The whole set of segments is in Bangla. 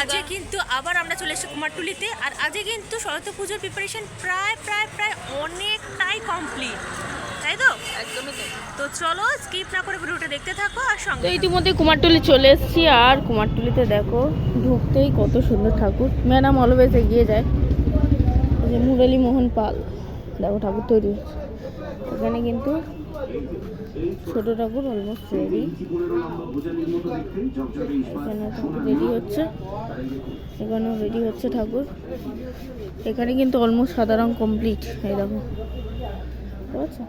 আজকে কিন্তু আবার আমরা চলে এসেছি কুমারটুলিতে আর আজকে কিন্তু সরস্বতী পুজোর প্রিপারেশন প্রায় প্রায় প্রায় অনেকটাই কমপ্লিট তাই তো? একদমই তো চলো স্কিপ না করে ভিডিওটা দেখতে থাকো আর সঙ্গে। ইতিমধ্যে কুমারটুলি চলে এসেছি আর কুমারটুলিতে দেখো ঢুকতেই কত সুন্দর ঠাকুর। ম্যাডাম অলওয়েজ এগিয়ে যায়। যে মুরালি মোহন পাল দেখো ঠাকুর তৈরি হচ্ছে। এখানে কিন্তু ছোট ঠাকুর অলমোস্ট রেডি এখানে ঠাকুর রেডি হচ্ছে। এখানেও রেডি হচ্ছে ঠাকুর। এখানে কিন্তু অলমোস্ট সাদা রং কমপ্লিট এই দেখো। আছে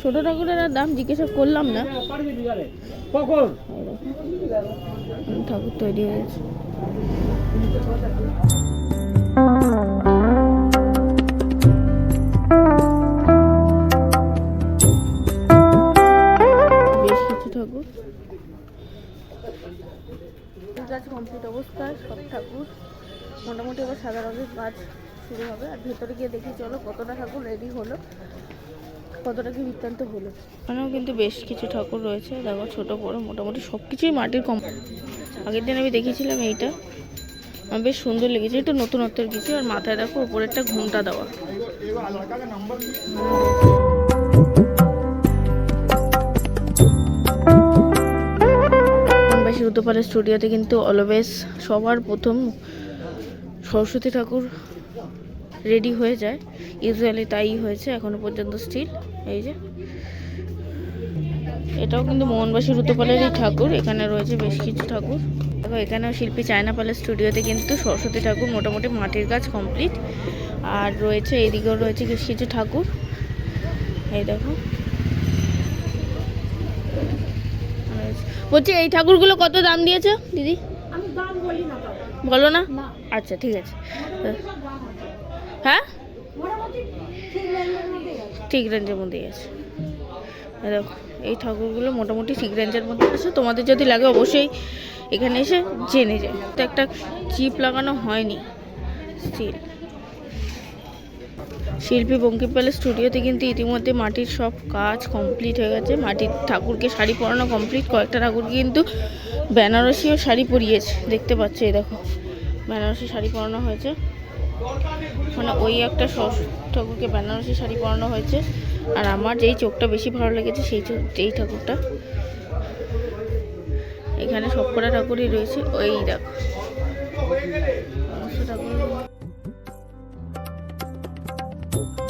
ছোট ঠাকুরের আর দাম জিজ্ঞাসা করলাম না। ঠাকুর তৈরি হয়েছে ঠাকুর। মোটামুটি এবার সাদা রঙের কাজ শুরু হবে। আর ভেতরে গিয়ে দেখি, চলো কতটা ঠাকুর রেডি হলো, কতটা কি বৃত্তান্ত হলো। এখানেও কিন্তু বেশ কিছু ঠাকুর রয়েছে। দেখো ছোট, বড়, মোটামুটি সব কিছুই মাটির কম। আগের দিন আমি দেখেছিলাম এইটা। আমার বেশ সুন্দর লেগেছে। একটু নতুনত্বের কিছু। আর মাথায় দেখো উপরেরটা ঘুমটা দেওয়া। বেশি রুদ্রপালের স্টুডিওতে কিন্তু অলওয়েজ সবার প্রথম সরস্বতী ঠাকুর রেডি হয়ে যায়। ইউজুয়ালি তাই হয়েছে, এখনও পর্যন্ত স্টিল। এই যে। এটাও কিন্তু মোহনবাসী রুতপালেরই ঠাকুর, এখানে রয়েছে বেশ কিছু ঠাকুর। দেখো, এখানেও শিল্পী চায়না পালের স্টুডিওতে কিন্তু সরস্বতী ঠাকুর মোটামুটি মাটির কাজ কমপ্লিট। আর রয়েছে, এদিকেও রয়েছে বেশ কিছু ঠাকুর। এই দেখো। বলছি এই ঠাকুরগুলো কত দাম দিয়েছ দিদি? বলো না আচ্ছা ঠিক আছে। হ্যাঁ? ঠিক রেঞ্জের মধ্যেই আছে। এই দেখো এই ঠাকুরগুলো মোটামুটি ঠিক রেঞ্জের মধ্যে আছে। তোমাদের যদি লাগে অবশ্যই এখানে এসে জেনে যায় তো একটা চিপ লাগানো হয়নি। স্টিল শিল্পী বঙ্কিমপালের স্টুডিওতে কিন্তু ইতিমধ্যে মাটির সব কাজ কমপ্লিট হয়ে গেছে। মাটির ঠাকুরকে শাড়ি পরানো কমপ্লিট কয়েকটা ঠাকুরকে কিন্তু বেনারসিও শাড়ি পরিয়েছে। দেখতে পাচ্ছ, এই দেখো, বেনারসি শাড়ি পরানো হয়েছে। মানে ওই একটা ঠাকুরকে বেনারসি শাড়ি পরানো হয়েছে। আর আমার যেই চোখটা বেশি ভালো লেগেছে, সেই এই ঠাকুরটা। এখানে সবকটা ঠাকুরই রয়েছে। ওই দেখো সমস্ত ঠাকুর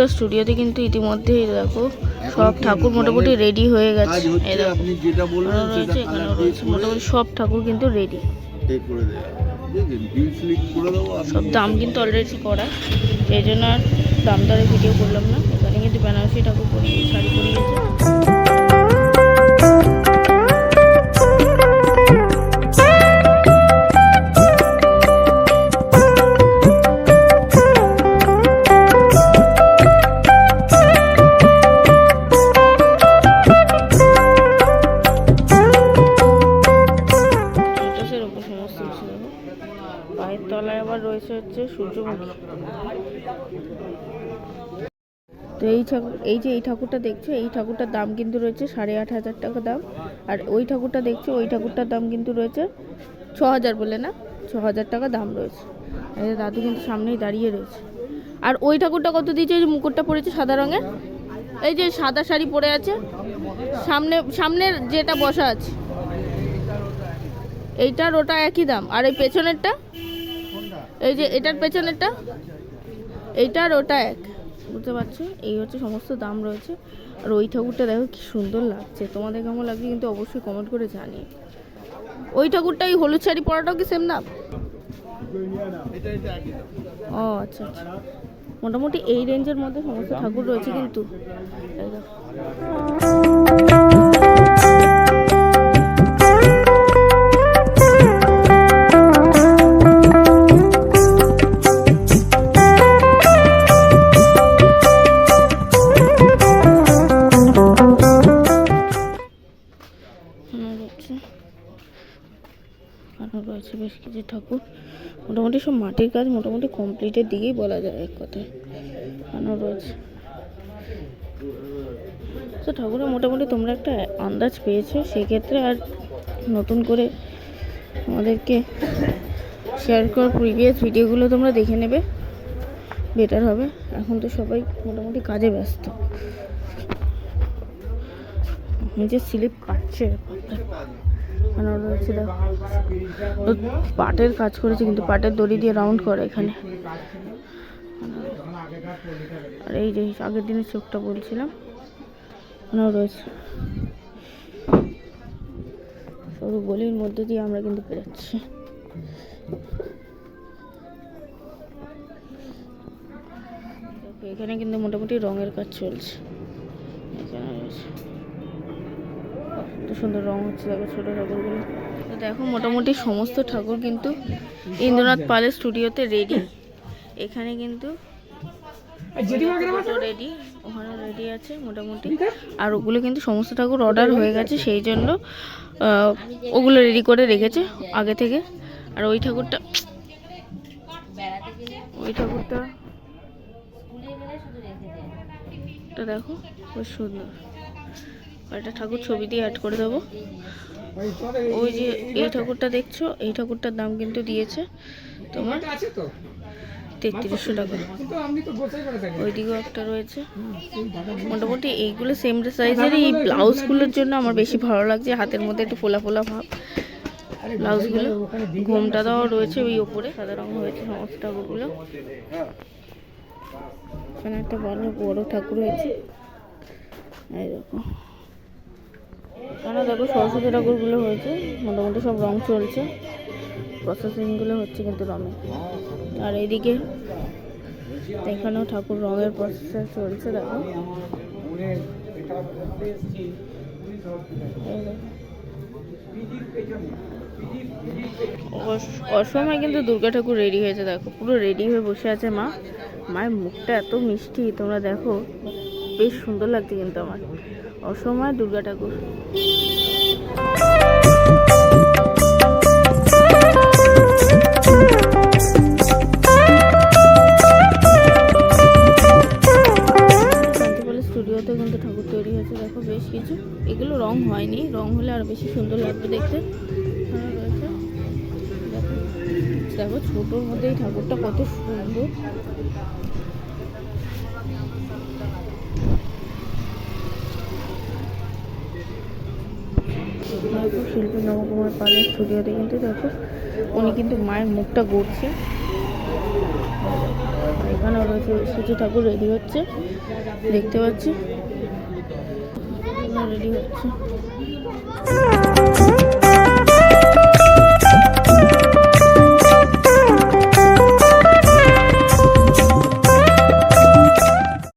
শিল্পিকা স্টুডিওতে কিন্তু ইতিমধ্যেই দেখো সব ঠাকুর মোটামুটি রেডি হয়ে গেছে। আপনি যেটা সেটা রয়েছে মোটামুটি সব ঠাকুর কিন্তু রেডি করে সব দাম কিন্তু অলরেডি করা। এই জন্য আর দাম দরে ভিডিও করলাম না। এখানে কিন্তু বেনারসি ঠাকুর পরিয়ে শাড়ি পরিয়েছে তো এই ঠাকুর, এই যে এই ঠাকুরটা দেখছ, এই ঠাকুরটার দাম কিন্তু রয়েছে সাড়ে আট হাজার টাকা দাম। আর ওই ঠাকুরটা দেখছ, ওই ঠাকুরটার দাম কিন্তু রয়েছে ছ হাজার বলে না, ছ হাজার টাকা দাম রয়েছে। দাদু কিন্তু সামনেই দাঁড়িয়ে রয়েছে। আর ওই ঠাকুরটা কত দিয়েছে? ওই যে মুকুটটা পড়েছে সাদা রঙের। এই যে সাদা শাড়ি পরে আছে। সামনে, সামনের যেটা বসা আছে, এইটার ওটা একই দাম। আর এই পেছনেরটা? এই যে এটার পেছনেরটা, এইটার ওটা এক। বুঝতে পারছ? এই হচ্ছে সমস্ত দাম রয়েছে। আর ওই ঠাকুরটা দেখো কি সুন্দর লাগছে। তোমাদের কেমন লাগছে কিন্তু অবশ্যই কমেন্ট করে জানিয়ে ওই ঠাকুরটা ওই হলুদ শাড়ি পরাটাও কি সেম দাম ও আচ্ছা আচ্ছা। মোটামুটি এই রেঞ্জের মধ্যে সমস্ত ঠাকুর রয়েছে কিন্তু। রয়েছে ঠাকুর, মোটামুটি সব মাটির কাজ মোটামুটি কমপ্লিটের দিকেই বলা যায় এক কথায়। রয়েছে তো ঠাকুরের মোটামুটি তোমরা একটা আন্দাজ পেয়েছ, সেক্ষেত্রে আর নতুন করে আমাদেরকে শেয়ার করার প্রিভিয়াস ভিডিওগুলো তোমরা দেখে নেবে বেটার হবে। এখন তো সবাই মোটামুটি কাজে ব্যস্ত। নিজের স্লিপ কাটছে এখানে রয়েছে পাটের কাজ করেছে, কিন্তু পাটের দড়ি দিয়ে রাউন্ড করে এখানে। আর এই যে আগের দিনের চোখটা বলছিলাম এখানেও রয়েছে। সরু গলির মধ্যে দিয়ে আমরা কিন্তু পেরোচ্ছি এখানে কিন্তু মোটামুটি রঙের কাজ চলছে। এখানে রয়েছে। কত সুন্দর রং হচ্ছে দেখো ছোট ঠাকুরগুলো। তো দেখো মোটামুটি সমস্ত ঠাকুর কিন্তু ইন্দ্রনাথ পালের স্টুডিওতে রেডি এখানে কিন্তু রেডি ওখানে রেডি আছে মোটামুটি। আর ওগুলো কিন্তু সমস্ত ঠাকুর অর্ডার হয়ে গেছে সেই জন্য ওগুলো রেডি করে রেখেছে আগে থেকে। আর ওই ঠাকুরটা ওই ঠাকুরটা দেখো খুব সুন্দর। একটা ঠাকুর ছবি দিয়ে অ্যাড করে দেবো। ওই যে এই ঠাকুরটা দেখছ, এই ঠাকুরটার দাম কিন্তু দিয়েছে তোমার তেত্রিশশো টাকা। ওইদিকেও একটা রয়েছে। মোটামুটি এইগুলো সেম সাইজের এই ব্লাউজগুলোর জন্য আমার বেশি ভালো লাগছে। হাতের মধ্যে একটু ফোলা ফোলা ভাব। ব্লাউজগুলো ঘোমটা দেওয়া রয়েছে ওই ওপরে, সাদা রঙ হয়েছে সমস্ত ঠাকুরগুলো। এখানে একটা ভালো বড় ঠাকুর হয়েছে। এই এখানে দেখো সরস্বতী ঠাকুরগুলো হয়েছে, মোটামুটি সব রং চলছে। প্রসেসিংগুলো হচ্ছে কিন্তু রঙে আর এইদিকে এখানেও ঠাকুর রঙের প্রসেস চলছে, দেখো। দেখো। অস- অসময় কিন্তু দুর্গা ঠাকুর রেডি হয়েছে, দেখো। পুরো রেডি হয়ে বসে আছে মা। মায়ের মুখটা এত মিষ্টি, তোমরা দেখো। বেশ সুন্দর লাগছে কিন্তু আমার। অসময় দুর্গা ঠাকুর। স্টুডিওতে কিন্তু ঠাকুর তৈরি হয়েছে। দেখো, বেশ কিছু। এগুলো রং হয়নি। রং হলে আরও বেশি সুন্দর লাগবে দেখতে। দেখো ছোটোর মধ্যে এই ঠাকুরটা কত সুন্দর। শিল্পী নবকুমার পালের স্টুডিওতে কিন্তু দেখো, উনি কিন্তু মায়ের মুখটা গড়ছে। এখানেও রয়েছে সুচি ঠাকুর রেডি হচ্ছে। দেখতে পাচ্ছি। রেডি হচ্ছে।